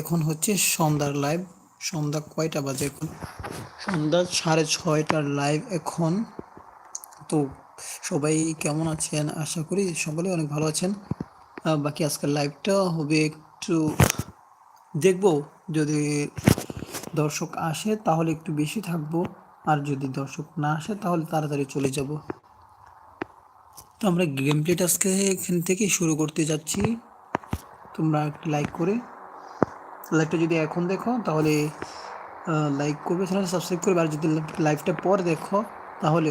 এখন হচ্ছে সন্ধ্যার লাইভ সন্ধ্যা কয়টা বাজে এখন? সন্ধ্যা সাড়ে ছয়টার লাইভ এখন। তো সবাই কেমন আছেন? আশা করি সকলে অনেক ভালো আছেন। বাকি আজকের লাইভটা হবে একটু দেখব। যদি দর্শক আসে তাহলে একটু বেশি থাকব। আর যদি দর্শক না আসে তাহলে তাড়াতাড়ি চলে যাব। তো আমরা গেম প্লেটা আজকে এখান থেকে শুরু করতে যাচ্ছি। তোমরা একটু লাইক করে লাইভটা যদি এখন দেখো, তাহলে লাইক করবে চ্যানেল সাবস্ক্রাইব করবে, আর যদি লাইভটা পরে দেখো, তাহলে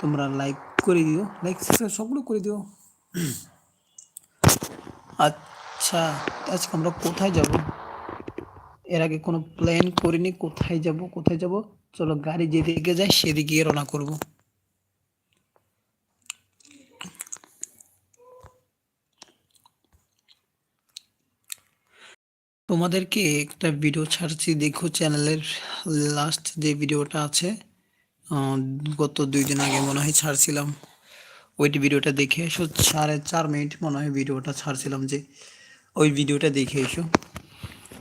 তোমরা লাইক করে দিও লাইক সাবস্ক্রাইব সবগুলো করে দিও। আচ্ছা আজকে আমরা কোথায় যাব? এর আগে কোনো প্ল্যান করিনি, কোথায় যাব কোথায় যাব? চলো গাড়ি যেদিকে যায়, সেদিকে রওনা করব। তোমাদেরকে একটা ভিডিও ছাড়ছি। দেখো চ্যানেলের লাস্ট যে ভিডিওটা আছে গত দুই দিন আগে মনে হয় ছাড়ছিলাম। ওইটি ভিডিওটা দেখে এসো। সাড়ে চার মিনিট মনে হয় ভিডিওটা ছাড়ছিলাম যে ওই ভিডিওটা দেখে এসো।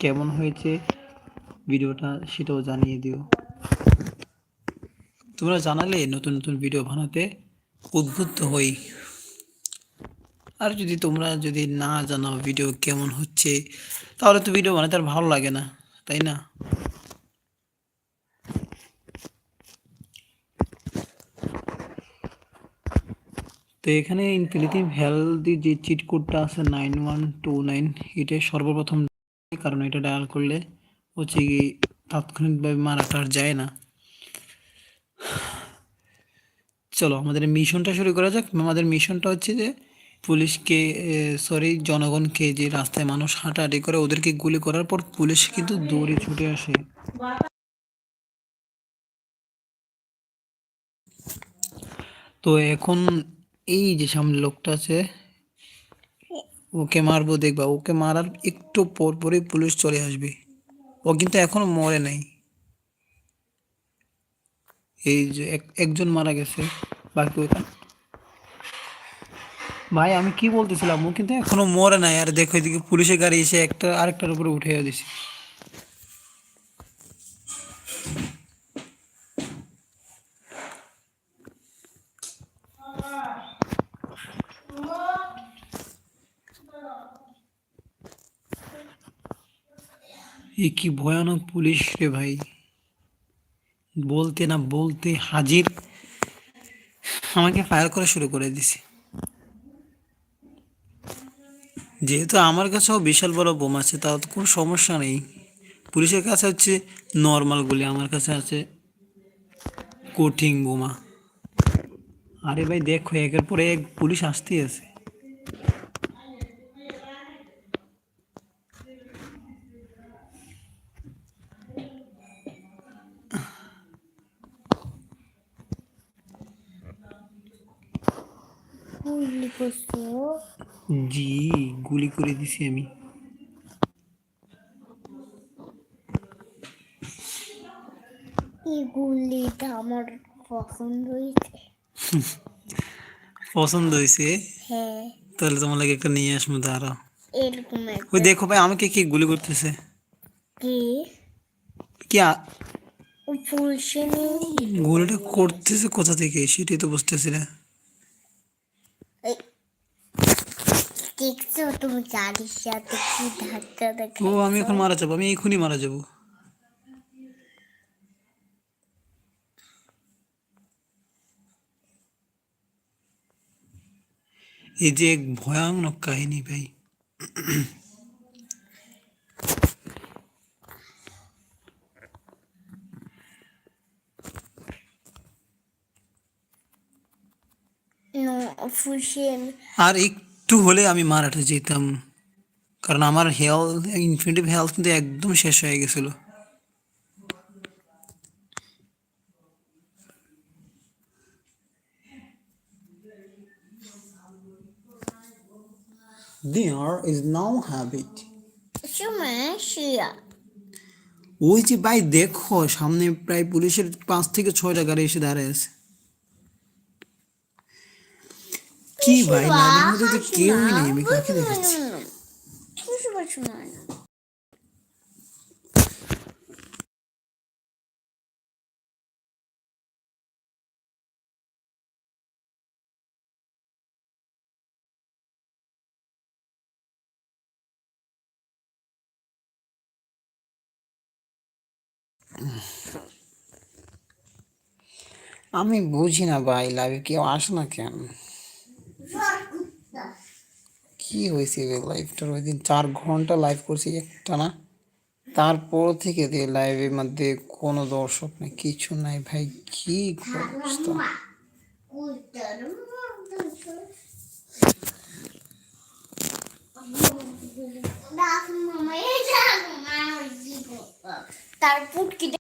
কেমন হয়েছে ভিডিওটা সেটাও জানিয়ে দিও। তোমরা জানালে নতুন নতুন ভিডিও বানাতে উদ্বুদ্ধ হই। আর যদি তোমরা যদি না জানাও ভিডিও কেমন হচ্ছে, তাহলে তো ভিডিও বানাতে আর ভালো লাগে না, তাই না? তো এখানে ইনফিনিটি ভ্যালদি যে চিট কোডটা আছে নাইন ওয়ান টু নাইন এটা সর্বপ্রথম কারণ এটা ডায়াল করলে হচ্ছে কি তাৎক্ষণিকভাবে মারাটা আর যায় না। চলো, আমাদের মিশনটা শুরু করা যাক। আমাদের মিশনটা হচ্ছে যে পুলিশকে সরি জনগণকে যে রাস্তায় মানুষ হাঁটাহাঁটি করে ওদেরকে গুলি করার পর পুলিশ কিন্তু দৌড়ে ছুটে আসে। তো এখন এই যে সামনে লোকটা আছে, ওকে মারবো দেখবা, ওকে মারার একটু পর পরই পুলিশ চলে আসবে। ও কিন্তু এখনও মরে নাই। এই যে এক- একজন মারা গেছে, বাকি ওইখানে ভাই, আমি কি বলতেছিলাম? ও কিন্তু এখনও মরে নাই। আর দেখো এদিকে পুলিশের গাড়ি এসে একটা আরেকটার উপরে উঠে দিছে। এ কি ভয়ানক পুলিশ রে ভাই। বলতে না বলতে হাজির। আমাকে ফায়ার করা শুরু করে দিছে। যেহেতু আমার কাছেও বিশাল বড় বোম আছে তাও তো কোনো সমস্যা নেই। পুলিশের কাছে হচ্ছে নর্মাল গুলি, আমার কাছে আছে কঠিন বোমা। আরে ভাই, দেখো, একের পরে এক পুলিশ আসতেই আছে। করছ জি গুলি করে দিছি আমি। এই গুলিটা আমার পছন্দ হয়েছে। পছন্দ হয়েছে? হ্যাঁ। তাহলে তোমার লাগে একটা নিয়ে আসব দাঁড়াও। এরকম ওই দেখো ভাই আমাকে কি গুলি করতেছে? কি? গুলিটা করতেছে কোথা থেকে? সেটাই তো বুঝতেছি না। দেখছ? তুমি গাড়ির সাথে কি ধাক্কা ও আমি এখন মারা যাব আমি এখনই মারা যাব। এই যে এক ভয়ানক কাহিনী ভাই। আর একটু হলে আমি মারাটা যেতাম। কারণ আমার হেলথ ইনফিনিটিভ হেলথ কিন্তু একদম শেষ হয়ে গেছিল। There is no habit. ওই যে ভাই দেখো, সামনে প্রায় পুলিশের পাঁচ থেকে ছয়টা গাড়ি এসে দাঁড়ায় আছে। কি ভাই নারীর মধ্যে তো কেউই নেই আমি কাকে দেখাচ্ছি বুঝতে পারছো না আমি বুঝি না ভাই লাইভে কেউ আসে না কেন কি হয়েছে লাইভটার ওই দিন চার ঘণ্টা লাইভ করছি একটা না। তারপর থেকে দিয়ে লাইভের মধ্যে কোনো দর্শক নেই, কিছু নাই। ভাই, কি অবস্থা? তার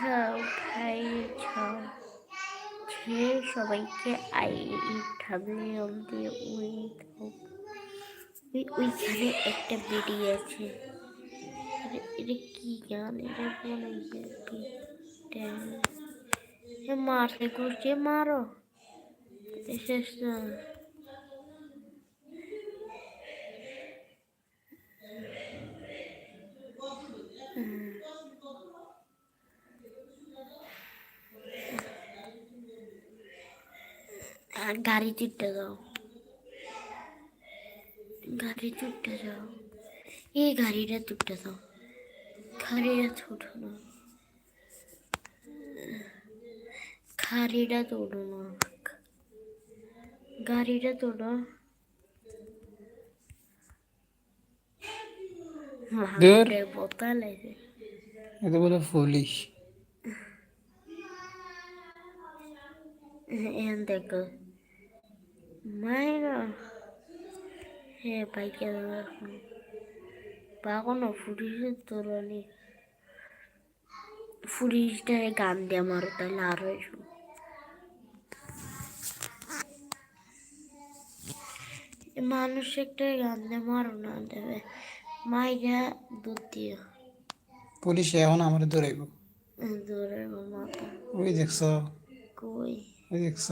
ভাই ছাও ছে সবাইকে আই থামনেল দিয়ে ওই ওই, ওইখানে একটা বেরিয়ে আছে। এটা- কি গান? এটা হয় এ মারতে করছে মারো। শেষ না। গাড়ি চুটতে যাও। গাড়ি চুটতে যাও। এই গাড়িটা চুটতে যাও। গাড়িটা ছোট না। গাড়িটা তোলো না। গাড়িটা তোলো। বোতল আছে এটা বলে মায়েরা হে বাইকে পাগনো ফুরিসের তোরনি ফুরিসটারে গান দিয়ে মারো তাহলে আরও মানুষ একটা গান দিয়ে মারো না দেবে মাইরা দুধ দিয়ে পুলিশ এখন আমার দৌড়াইব দূরে মাথা ওই দেখছ কই ওই দেখছ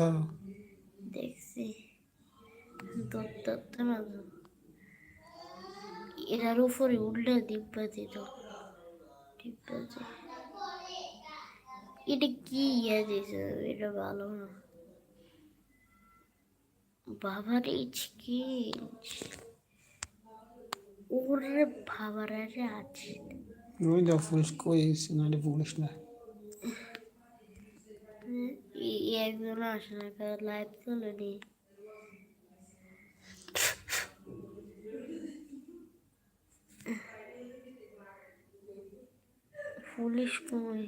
এটার উপরে উঠলে দিব্যা দিত এটা কি ইয়ে দিছে এটা ভালো না। বাবার এই চিকেন ওরে বাবার আরে আছে ওই দেখো পুলিশ কই সিনারি পুলিশ না। একজন আসে না লাইভ চলে নি। পুলিশ কই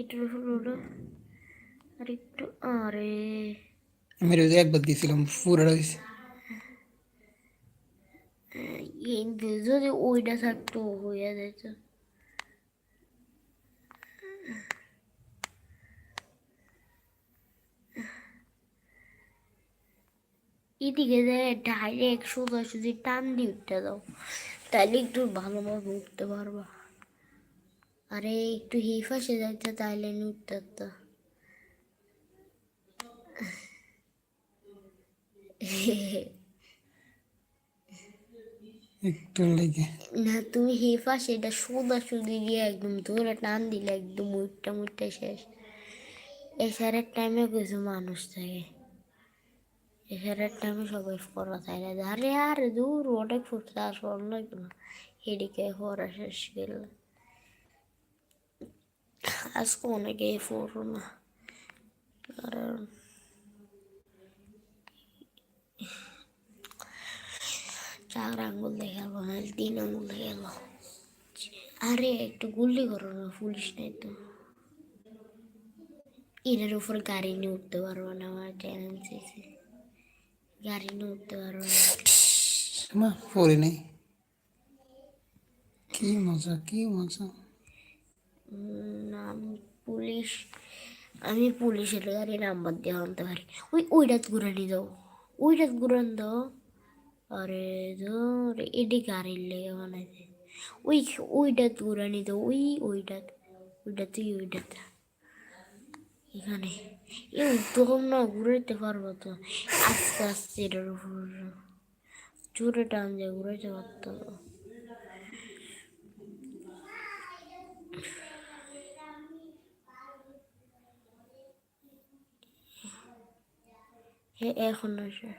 এটার উপর ওটা আর একটু আরে। আমি ওই একবার দিয়েছিলাম পুরোটা হয়েছে যদি ওইটা থাকতো হয়ে যেত। এদিকে যায় ডাইরেক্ট সোজা সুজি টান দিয়ে উঠতে দাও। তাহলে একটু ভালোভাবে উঠতে পারবা। আরে একটু হি ফাঁসে যাইতে তাইলে নি উঠতে। একটু লেগে। না তুমি হি ফাঁসে এটা সোজা সুজি গিয়ে একদম ধরে টান দিলে একদম উঠটা মুঠটা শেষ। এছাড়ার টাইমে কিছু মানুষ থাকে। এছাড়ার টাইমে সবাই পড়া থাকে আরে, আর, দূর, অনেক ফুটতে আসবার লাগবে না এদিকে পড়া শেষ গেল। আজকে অনেকে পড়ো না। কারণ চার আঙ্গুল দেখাবো না তিন আঙ্গুল দেখাবো আরে, একটু গুল্লি করো না, পুলিশ নাই তো। এটার উপর গাড়ি নিয়ে উঠতে পারব না আমার চ্যালেঞ্জ এসে গাড়ি নিয়ে উঠতে পারব না। পড়ি নেই। কি মজা কি মজা। আমি পুলিশ। আমি পুলিশের গাড়ি নাম্বার দিয়ে আনতে পারি। ওই ওইটা ঘুরানি দাও। ওইটা ঘুরান দাও। আরে ধর এটি গাড়ির লেগে বানাইছে। ওই ওইটা ঘুরানি দাও। ওই ওইটা ওইটা তুই ওইটাতে এখানে। এ উত্তম না ঘুরাইতে পারব তো আস্তে আস্তে এটার উপর জোরে টান ঘুরাইতে পারতো এখন আসে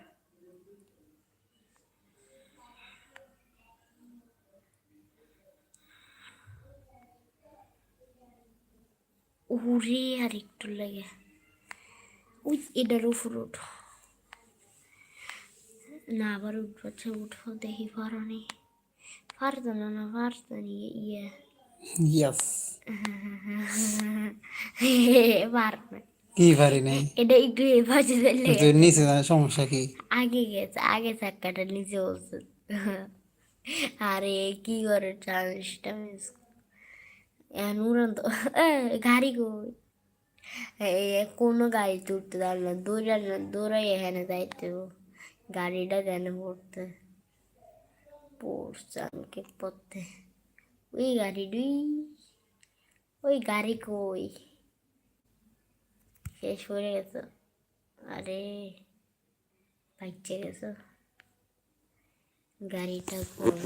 উড়ে আর একটু লাগে ওই এটার উপর উঠো না আবার উঠবো উঠো দেখি পারো পারতো না না পারতো ইয়ে ইয়াস পার কি পারি নাই এটা একটু এভাবে দিলে নিচে সমস্যা কি আগে গেছে আগে চাক্কাটা নিচে বলছে আরে কি করে চান্সটা মিস গাড়ি কই এই কোনো গাড়ি তুলতে পারল না দৌড়াল না, দৌড়াই এখানে যাইতে গাড়িটা কেন পড়তে? পড়ছে আমাকে পড়তে। ওই গাড়ি দুই। ওই গাড়ি কই? শেষ হয়ে গেছে। আরে বাচ্চা গেছে। গাড়িটা কই?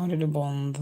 আমার এটা বন্ধ।